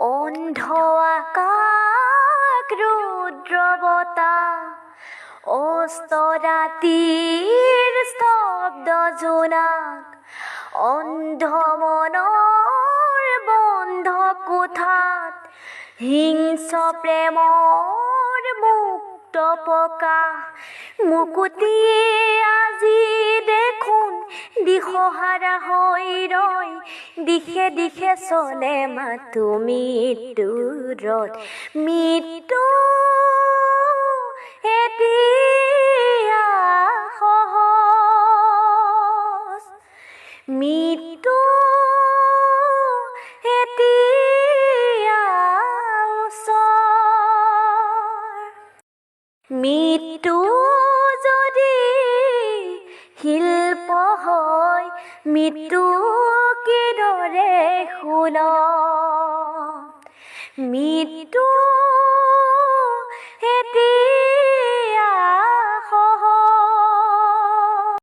অন্ধ আকাশ রুদ্রবতা অস্ত ৰাতিৰ স্তব্ধ জোনাক অন্ধ বন্ধ কোঠাত হিংস প্ৰেমৰ মুক্ত আজি দেখোন দিশহাৰা হৈ ৰয় দিশে দিশে চলে মাতো মৃত্যুৰত মৃত্যু এতিয়া সহজ মৃত্যু এতিয়া মৃত্যু যদি শিল্প হয় মৃত্যু কিদৰে শুন? মৃত্যু